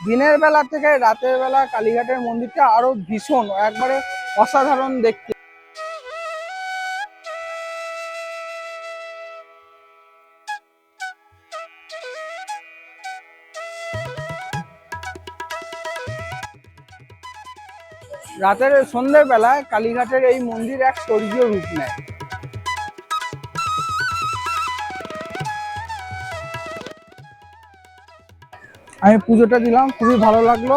দিনের বেলা থেকে রাতের বেলা কালীঘাটের মন্দিরটা আরও ভীষণ, একবারে অসাধারণ দেখতে। রাতের সন্ধ্যের বেলায় কালীঘাটের এই মন্দির এক স্বর্গীয় রূপ নেয়। আমি পুজোটা দিলাম খুবই ভালো লাগল।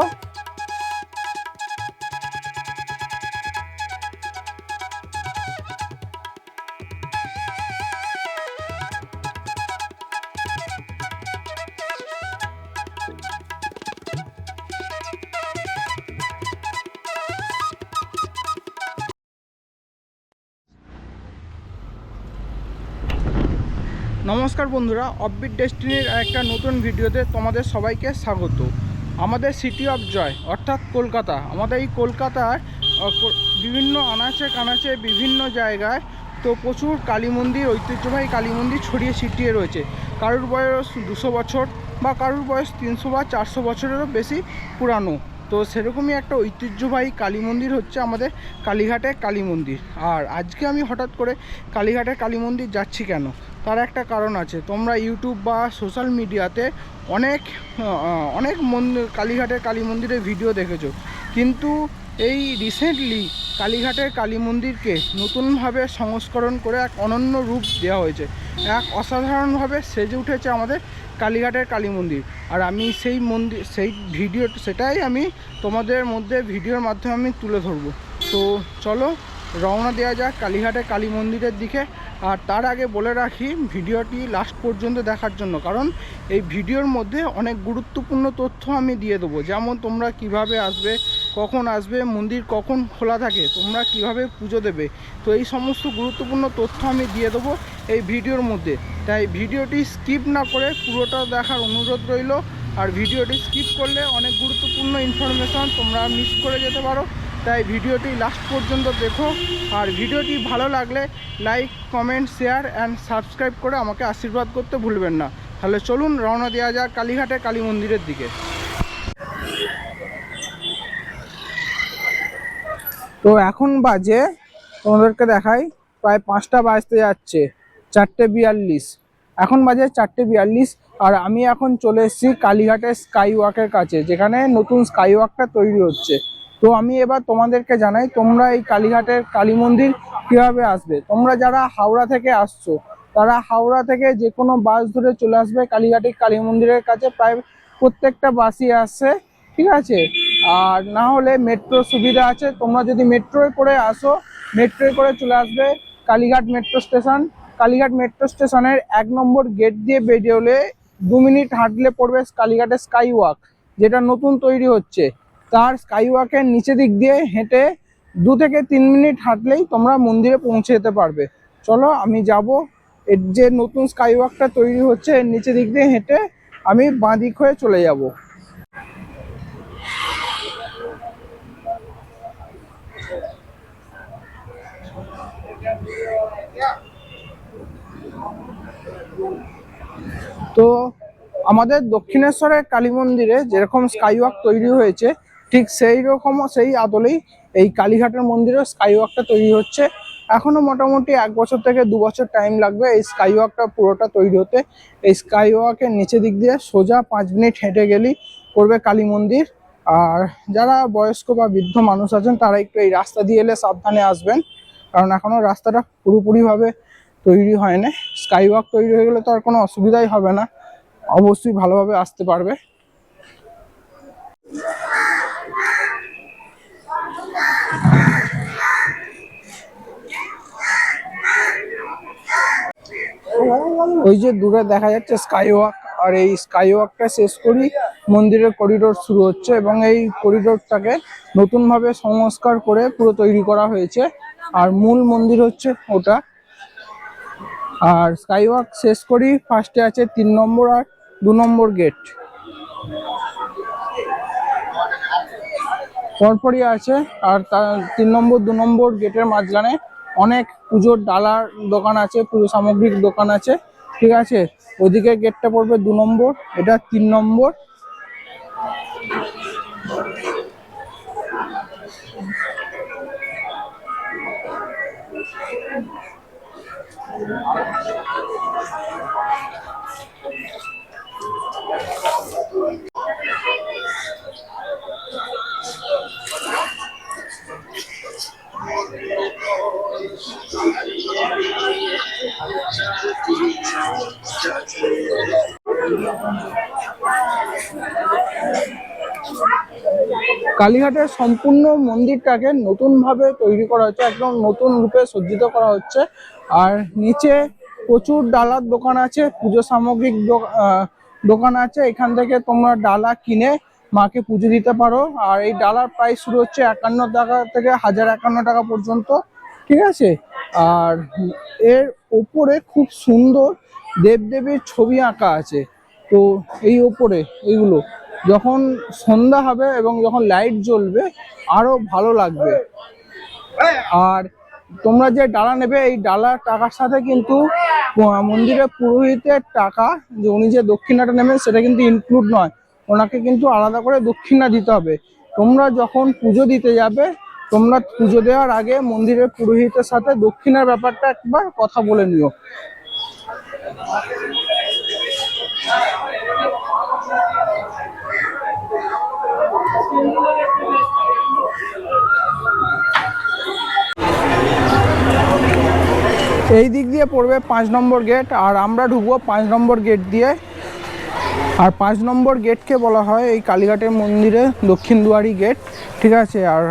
বন্ধুরা অফবিট ডেস্টিনির একটা নতুন ভিডিওতে তোমাদের সবাইকে স্বাগত। আমাদের সিটি অফ জয় অর্থাৎ কলকাতা। আমাদের এই কলকাতার বিভিন্ন আনাচে কানাচে, বিভিন্ন জায়গায় তো প্রচুর কালী মন্দির, ঐতিহ্যবাহী কালী মন্দির ছড়িয়ে ছিটিয়ে রয়েছে। কারুর বয়স দুশো বছর বা কারুর বয়স তিনশো বা চারশো বছরেরও বেশি পুরানো। তো সেরকমই একটা ঐতিহ্যবাহী কালী মন্দির হচ্ছে আমাদের কালীঘাটে কালী মন্দির। আর আজকে আমি হঠাৎ করে কালীঘাটের কালী মন্দির যাচ্ছি কেন? তার একটা কারণ আছে। তোমরা ইউটিউব বা সোশ্যাল মিডিয়াতে অনেক অনেক মন্দির, কালীঘাটের কালী মন্দিরের ভিডিও দেখেছ। কিন্তু এই রিসেন্টলি কালীঘাটের কালী মন্দিরকে নতুনভাবে সংস্করণ করে এক অনন্য রূপ দেওয়া হয়েছে। এক অসাধারণভাবে সেজে উঠেছে আমাদের কালীঘাটের কালী মন্দির। আর আমি সেই মন্দির, সেই ভিডিও সেটাই আমি তোমাদের মধ্যে ভিডিওর মাধ্যমে আমি তুলে ধরবো। তো চলো রওনা দেওয়া যাক কালীঘাটে কালী মন্দিরের দিকে। আর তার আগে বলে রাখি, ভিডিওটি লাস্ট পর্যন্ত দেখার জন্য, কারণ এই ভিডিওর মধ্যে অনেক গুরুত্বপূর্ণ তথ্য আমি দিয়ে দেবো। যেমন তোমরা কীভাবে আসবে, কখন আসবে, মন্দির কখন খোলা থাকে, তোমরা কীভাবে পুজো দেবে। তো এই সমস্ত গুরুত্বপূর্ণ তথ্য আমি দিয়ে দেবো এই ভিডিওর মধ্যে। তাই ভিডিওটি স্কিপ না করে পুরোটা দেখার অনুরোধ রইল। আর ভিডিওটি স্কিপ করলে অনেক গুরুত্বপূর্ণ ইনফরমেশন তোমরা মিস করে যেতে পারো। তাই ভিডিওটি লাস্ট পর্যন্ত দেখো। আর ভিডিওটি ভালো লাগলে like comment share and subscribe করে আমাকে আশীর্বাদ করতে ভুলবেন না। তাহলে চলুন রওনা দেওয়া যাক কালীঘাটে কালী মন্দিরের দিকে। তো এখন বাজে, তোমাদেরকে দেখাই, প্রায় পাঁচটা বাজতে যাচ্ছে, চারটে বিয়াল্লিশ। এখন বাজে চারটে বিয়াল্লিশ, আর আমি এখন চলে এসেছি কালীঘাটের স্কাই ওয়াকের কাছে, যেখানে নতুন স্কাই ওয়াকটা তৈরি হচ্ছে। তো আমি এবার তোমাদেরকে জানাই, তোমরা এই কালীঘাটের কালী মন্দির কীভাবে আসবে? তোমরা যারা হাওড়া থেকে আসছো, তারা হাওড়া থেকে যে কোনো বাস ধরে চলে আসবে কালীঘাটের কালী মন্দিরের কাছে। প্রায় প্রত্যেকটা বাসই আসছে ঠিক আছে? আর না হলে মেট্রো সুবিধা আছে। তোমরা যদি মেট্রোয় করে আসো, মেট্রোয় করে চলে আসবে Kalighat metro station. Kalighat metro স্টেশনের এক নম্বর গেট দিয়ে বেরিয়ে হলে দু মিনিট হাঁটলে পড়বে কালীঘাটের স্কাই ওয়াক যেটা নতুন তৈরি হচ্ছে। তার স্কাই ওয়াকের নিচে দিক দিয়ে হেঁটে দু থেকে তিন মিনিট হাঁটলেই তোমরা মন্দিরে পৌঁছে যেতে পারবে। চলো, আমি যাব। এর যে নতুন স্কাই ওয়াকটা তৈরি হচ্ছে, এর নিচে দিক দিয়ে হেঁটে আমি বাঁ দিক হয়ে চলে যাব। তো আমাদের দক্ষিণেশ্বরের কালী মন্দিরে যেরকম স্কাই ওয়াক তৈরি হয়েছে ঠিক সেই রকম, সেই আদলেই এই কালীঘাটের মন্দিরেও স্কাই ওয়াকটা তৈরি হচ্ছে। এখনও মোটামুটি এক বছর থেকে দু বছর টাইম লাগবে এই স্কাই ওয়াকটা পুরোটা তৈরি হতে। এই স্কাই ওয়াকের নিচে দিক দিয়ে সোজা পাঁচ মিনিট হেঁটে গেলেই পড়বে কালী মন্দির। আর যারা বয়স্ক বা বৃদ্ধ মানুষ আছেন, তারা একটু এই রাস্তা দিয়ে এলে সাবধানে আসবেন। কারণ এখনও রাস্তাটা পুরোপুরিভাবে তৈরি হয় না স্কাই ওয়াক তৈরি হয়ে গেলে তো আর কোনো অসুবিধাই হবে না। অবশ্যই ভালোভাবে আসতে পারবে। ওই যে দূরে দেখা যাচ্ছে স্কাই ওয়াক আর এই স্কাই ওয়াকটা শেষ করি, মন্দিরের করিডোর শুরু হচ্ছে এবং এই করিডোরটাকে নতুনভাবে সংস্কার করে পুরো তৈরি করা হয়েছে। আর মূল মন্দির হচ্ছে ওটা। আর স্কাই ওয়াক শেষ করি ফার্স্টে আছে তিন নম্বর আর দু নম্বর গেট পরপরই আছে, আর তার তিন নম্বর, দু নম্বর গেটের মাঝখানে অনেক পুজোর ডালার দোকান আছে, পুজো সামগ্রিক দোকান আছে। ঠিক আছে? ওদিকে গেটটা পড়বে দু নম্বর এটা তিন নম্বর। কালীঘাটের সম্পূর্ণ মন্দিরটাকে নতুনভাবে তৈরি করা হচ্ছে, একদম নতুন রূপে সজ্জিত করা হচ্ছে। আর নিচে প্রচুর ডালার দোকান আছে, পুজো সামগ্রিক দোকান আছে। এখান থেকে তোমরা ডালা কিনে মাকে পুজো দিতে পারো। আর এই ডালার প্রাইস শুরু হচ্ছে একান্ন টাকা থেকে হাজার একান্ন টাকা পর্যন্ত। ঠিক আছে? আর এর ওপরে খুব সুন্দর দেবদেবীর ছবি আঁকা আছে। তো এই ওপরে এইগুলো, যখন সন্ধ্যা হবে এবং যখন লাইট জ্বলবে, আরও ভালো লাগবে। আর তোমরা যে ডালা নেবে, এই ডালার টাকার সাথে কিন্তু মন্দিরের পুরোহিতের টাকা, যে উনি যে দক্ষিণাটা নেবেন, সেটা কিন্তু ইনক্লুড নয়। ওনাকে কিন্তু আলাদা করে দক্ষিণা দিতে হবে। তোমরা যখন পুজো দিতে যাবে তোমরা পুজো দেওয়ার আগে মন্দিরের পুরোহিতের সাথে দক্ষিণের ব্যাপারটা একবার কথা বলে নিও। এই দিক দিয়ে পড়বে পাঁচ নম্বর গেট, আর আমরা ঢুকবো পাঁচ নম্বর গেট দিয়ে। আর পাঁচ নম্বর গেটকে বলা হয় এই কালীঘাটের মন্দিরে দক্ষিণ দুয়ারি গেট, ঠিক আছে? আর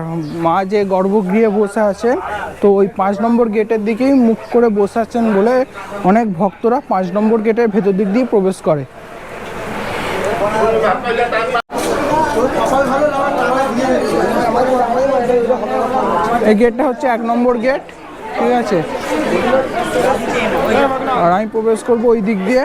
মা যে গর্ভগৃহে বসে আছেন তো ওই পাঁচ নম্বর গেটের দিকেই মুখ করে বসে আছেন বলে অনেক ভক্তরা পাঁচ নম্বর গেটের ভেতর দিক দিয়ে প্রবেশ করে। এই গেটটা হচ্ছে এক নম্বর গেট, ঠিক আছে? আর আমি প্রবেশ করব ওই দিক দিয়ে।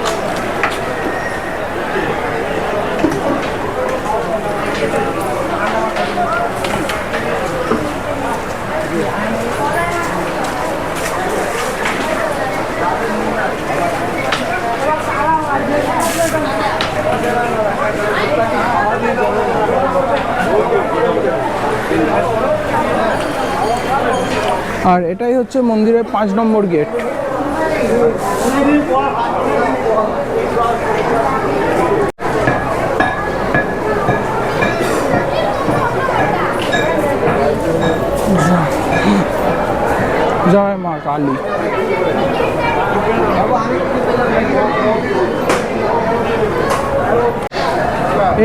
আর এটাই হচ্ছে মন্দিরের পাঁচ নম্বর গেট। জয় মা কালী।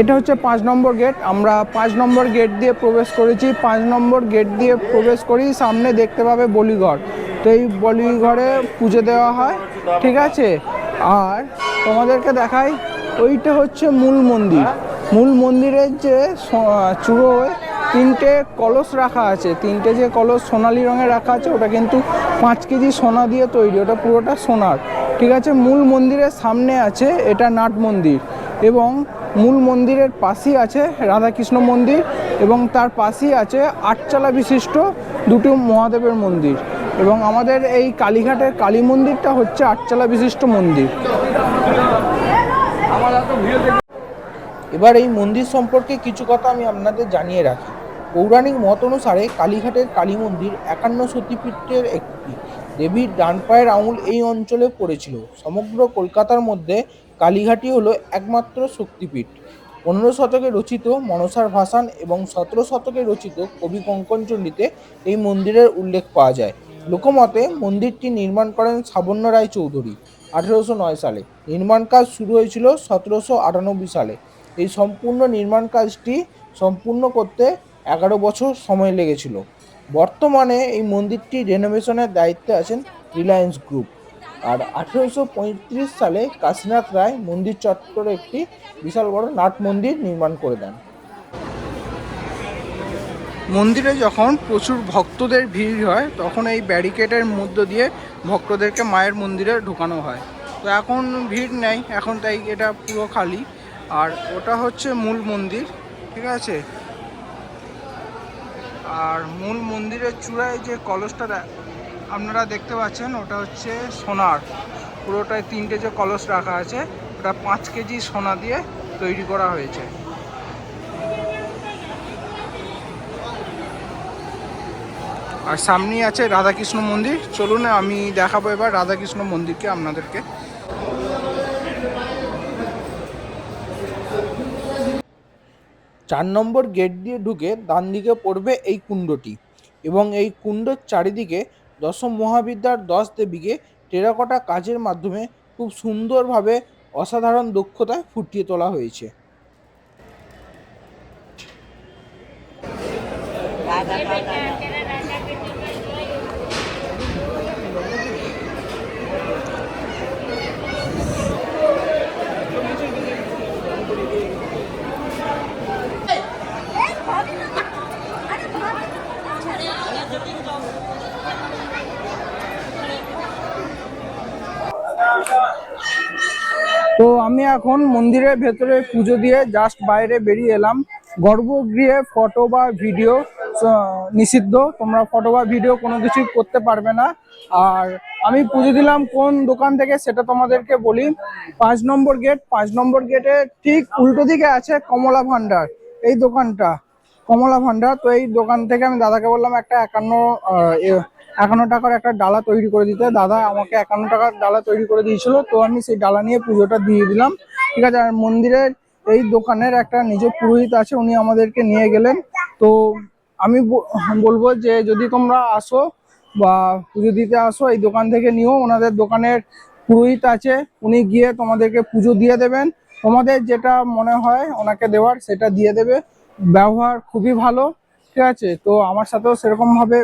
এটা হচ্ছে পাঁচ নম্বর গেট। আমরা পাঁচ নম্বর গেট দিয়ে প্রবেশ করেছি। পাঁচ নম্বর গেট দিয়ে প্রবেশ করি সামনে দেখতে পাবে বলিঘর। তো এই বলিঘরে পুজো দেওয়া হয়, ঠিক আছে? আর তোমাদেরকে দেখাই, ওইটা হচ্ছে মূল মন্দির। মূল মন্দিরের যে চূড়োয় তিনটে কলস রাখা আছে। তিনটে যে কলস সোনালি রঙের রাখা আছে, ওটা কিন্তু পাঁচ কেজি সোনা দিয়ে তৈরি। ওটা পুরোটা সোনার, ঠিক আছে? মূল মন্দিরের সামনে আছে, এটা নাট মন্দির। এবং মূল মন্দিরের পাশেই আছে রাধাকৃষ্ণ মন্দির এবং তার পাশেই আছে আটচালা বিশিষ্ট দুটো মহাদেবের মন্দির এবং আমাদের এই কালীঘাটের কালী মন্দিরটা হচ্ছে আটচালা বিশিষ্ট মন্দির। এবার এই মন্দির সম্পর্কে কিছু কথা আমি আপনাদের জানিয়ে রাখি। পৌরাণিক মত অনুসারে কালীঘাটের কালী মন্দির একান্ন সতীপীঠের একটি। দেবীর ডান পায়ের আঙুল এই অঞ্চলে পড়েছিল। সমগ্র কলকাতার মধ্যে কালীঘাটই হলো একমাত্র শক্তিপীঠ। পনেরো শতকে রচিত মনসার ভাসান এবং সতেরো শতকে রচিত কবি কঙ্কনচণ্ডীতে এই মন্দিরের উল্লেখ পাওয়া যায়। লোকমতে মন্দিরটি নির্মাণ করেন সাবন্য রায় চৌধুরী আঠেরোশো নয় সালে। নির্মাণ কাজ শুরু হয়েছিল সতেরোশো আটানব্বই সালে। এই সম্পূর্ণ নির্মাণ কাজটি সম্পূর্ণ করতে এগারো বছর সময় লেগেছিল। বর্তমানে এই মন্দিরটি রেনোভেশনের দায়িত্বে আছেন রিলায়েন্স গ্রুপ আর আঠেরোশো পঁয়ত্রিশ সালে কাশীনাথ রায় মন্দির চত্বরে একটি বিশাল বড় নাট মন্দির নির্মাণ করে দেন। মন্দিরে যখন প্রচুর ভক্তদের ভিড় হয়, তখন এই ব্যারিকেডের মধ্য দিয়ে ভক্তদেরকে মায়ের মন্দিরে ঢোকানো হয়। তো এখন ভিড় নেই, এখন তাই এটা পুরো খালি। আর ওটা হচ্ছে মূল মন্দির, ঠিক আছে? আর মূল মন্দিরের চূড়ায় যে কলসটা আপনারা দেখতে পাচ্ছেন, ওটা হচ্ছে সোনার। পুরোটায় তিনটে যে কলস রাখা আছে, ওটা পাঁচ কেজি সোনা দিয়ে তৈরি করা হয়েছে। আর সামনেই আছে রাধাকৃষ্ণ মন্দির। চলুন আমি দেখাবো এবার রাধাকৃষ্ণ মন্দিরকে আপনাদেরকে। চার নম্বর গেট দিয়ে ঢুকে ডান দিকে পড়বে এই কুণ্ডটি এবং এই কুণ্ডর চারিদিকে দশম মহাবিদ্যার দশ দেবীকে টেরাকোটা কাজের মাধ্যমে খুব সুন্দরভাবে অসাধারণ দক্ষতায় ফুটিয়ে তোলা হয়েছে। এখন মন্দিরের ভেতরে পুজো দিয়ে জাস্ট বাইরে বেরিয়ে এলাম। গর্ভগৃহে ফটো বা ভিডিও নিষিদ্ধ। তোমরা ফটো বা ভিডিও কোনো কিছুই করতে পারবে না। আর আমি পুজো দিলাম কোন দোকান থেকে সেটা তোমাদেরকে বলি। পাঁচ নম্বর গেট পাঁচ নম্বর গেটে ঠিক উল্টো দিকে আছে কমলা ভান্ডার। এই দোকানটা, কমলা ভান্ডার। তো এই দোকান থেকে আমি দাদাকে বললাম, একটা একান্ন একান্ন টাকার একটা ডালা তৈরি করে দিতে। দাদা আমাকে একান্ন টাকার ডালা তৈরি করে দিয়েছিল, তো আমি সেই ডালা নিয়ে পুজোটা দিয়ে দিলাম। ঠিক আছে, আর মন্দিরের এই দোকানের একটা নিজ পুরোহিত আছে, উনি আমাদেরকে নিয়ে গেলেন। তো আমি বলব যে যদি তোমরা আসো বা পুজো দিতে আসো, এই দোকান থেকে নিও। ওনাদের দোকানের পুরোহিত আছে, উনি গিয়ে তোমাদেরকে পুজো দিয়ে দেবেন। তোমাদের যেটা মনে হয় ওনাকে দেওয়ার, সেটা দিয়ে দেবে। ব্যবহার খুবই ভালো, ঠিক আছে? তো আমার সাথেও সেরকম ভাবে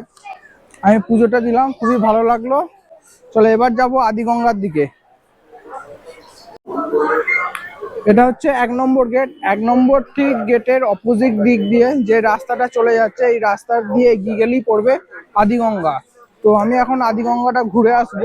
আমি পুজোটা দিলাম, খুবই ভালো লাগল। চলো এবার যাব আদিগঙ্গার দিকে। এটা হচ্ছে এক নম্বর গেট। এক নম্বর ঠিক গেটের অপোজিট দিক দিয়ে যে রাস্তাটা চলে যাচ্ছে, এই রাস্তা দিয়ে এগিয়ে গেলেই পড়বে আদিগঙ্গা। তো আমি এখন আদিগঙ্গাটা ঘুরে আসব।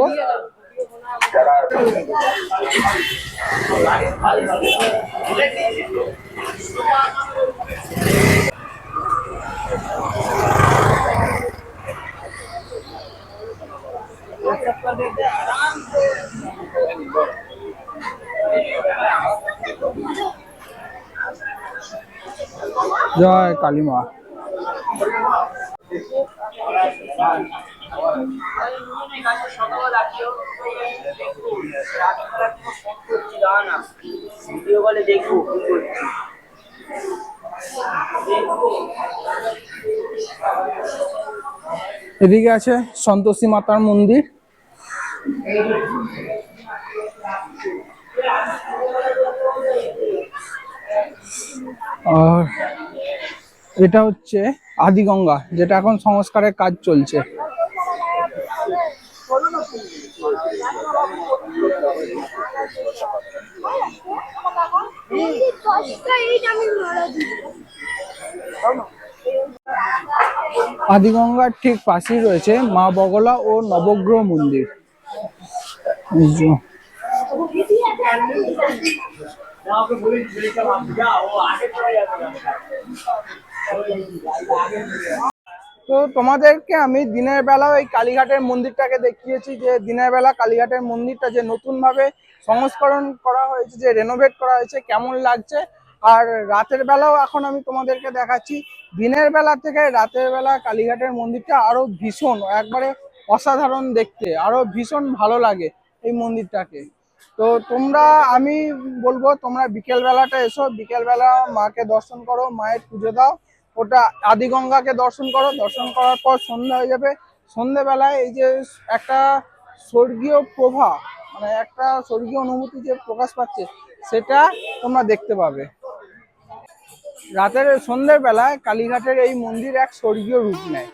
জয় কলে করছি এদিকে আছে সন্তোষী মাতার মন্দির। আর এটা হচ্ছে আদিগঙ্গা, যেটা এখন সংস্কারের কাজ চলছে আদিগঙ্গার ঠিক পাশেই রয়েছে মা বগলা ও নবগ্রহ মন্দির। তো তোমাদেরকে আমি দিনের বেলা ওই কালীঘাটের মন্দিরটাকে দেখিয়েছি যে দিনের বেলা কালীঘাটের মন্দিরটা যে নতুন ভাবে সংস্করণ করা হয়েছে, যে রেনোভেট করা হয়েছে, কেমন লাগছে। আর রাতের বেলাও এখন আমি তোমাদেরকে দেখাচ্ছি, দিনের বেলা থেকে রাতের বেলা কালীঘাটের মন্দিরটা আরও ভীষণ, একবারে অসাধারণ দেখতে, আরও ভীষণ ভালো লাগে এই মন্দিরটাকে। তো তোমরা, আমি বলব, তোমরা বিকেল বেলাটা এসো বিকেল বেলা মাকে দর্শন করো, মায়ের পুজো দাও। ওটা আদিগঙ্গাকে দর্শন করো, দর্শন করার পর সন্ধ্যা হয়ে যাবে। সন্ধ্যেবেলায় এই যে একটা স্বর্গীয় প্রভা মানে একটা স্বর্গীয় অনুভূতি যে প্রকাশ পাচ্ছে, সেটা তোমরা দেখতে পাবে। রাতের সন্ধ্যের বেলায় কালীঘাটের এই মন্দির এক স্বর্গীয় রূপ নেয়।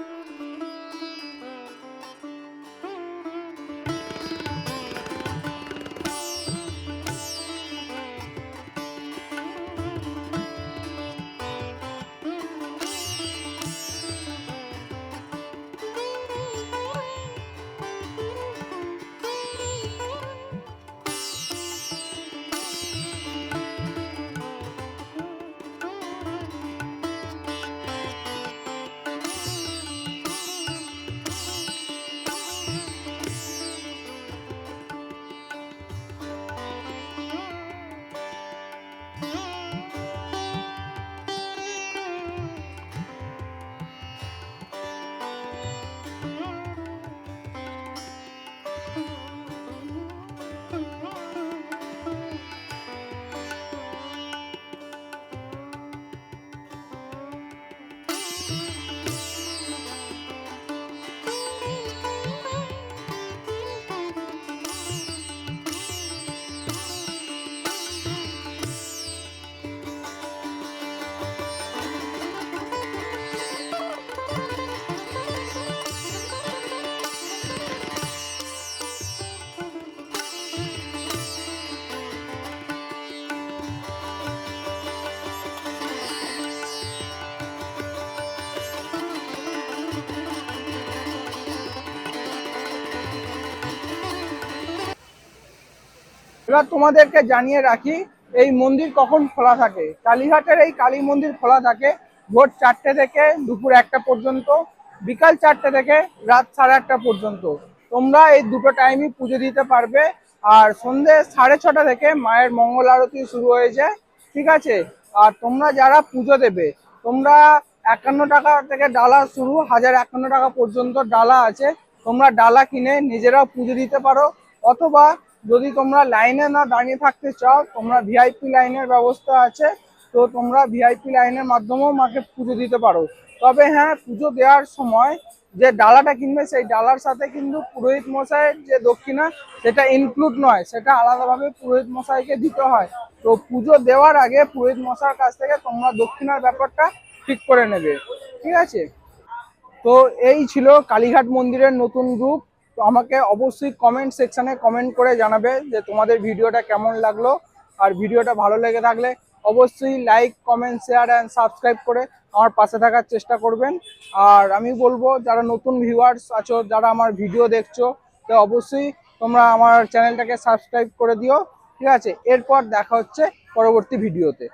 এবার তোমাদেরকে জানিয়ে রাখি, এই মন্দির কখন খোলা থাকে? কালীঘাটের এই কালী মন্দির খোলা থাকে ভোর চারটে থেকে দুপুর একটা পর্যন্ত, বিকাল চারটে থেকে রাত সাড়ে আটটা পর্যন্ত। তোমরা এই দুটো টাইমই পুজো দিতে পারবে। আর সন্ধে সাড়ে ছটা থেকে মায়ের মঙ্গল আরতি শুরু হয়ে যায় ঠিক আছে? আর তোমরা যারা পুজো দেবে, তোমরা একান্ন টাকা থেকে ডালা শুরু, হাজার একান্ন টাকা পর্যন্ত ডালা আছে। তোমরা ডালা কিনে নিজেরাও পুজো দিতে পারো। অথবা যদি তোমরা লাইনে না দাঁড়িয়ে থাকতে চাও, তোমরা ভিআইপি লাইনের ব্যবস্থা আছে, তো তোমরা ভিআইপি লাইনের মাধ্যমেও মাকে পুজো দিতে পারো। তবে হ্যাঁ পুজো দেওয়ার সময় যে ডালাটা কিনবে, সেই ডালার সাথে কিন্তু পুরোহিত মশাইয়ের যে দক্ষিণা, সেটা ইনক্লুড নয়, সেটা আলাদাভাবে পুরোহিত মশাইকে দিতে হয়। তো পুজো দেওয়ার আগে পুরোহিত মশাইয়ের কাছ থেকে তোমরা দক্ষিণার ব্যাপারটা ঠিক করে নেবে। ঠিক আছে? তো এই ছিল কালীঘাট মন্দিরের নতুন রূপ। তো আমাকে অবশ্যই কমেন্ট সেকশানে কমেন্ট করে জানাবে যে তোমাদের ভিডিওটা কেমন লাগল। আর ভিডিওটা ভালো লেগে থাকলে অবশ্যই like comment share and subscribe করে আমার পাশে থাকার চেষ্টা করবেন। আর আমি বলব, যারা নতুন ভিউয়ার্স আছো, যারা আমার ভিডিও দেখছ, তো অবশ্যই তোমরা আমার চ্যানেলটাকে সাবস্ক্রাইব করে দিও। ঠিক আছে? এরপর দেখা হচ্ছে পরবর্তী ভিডিওতে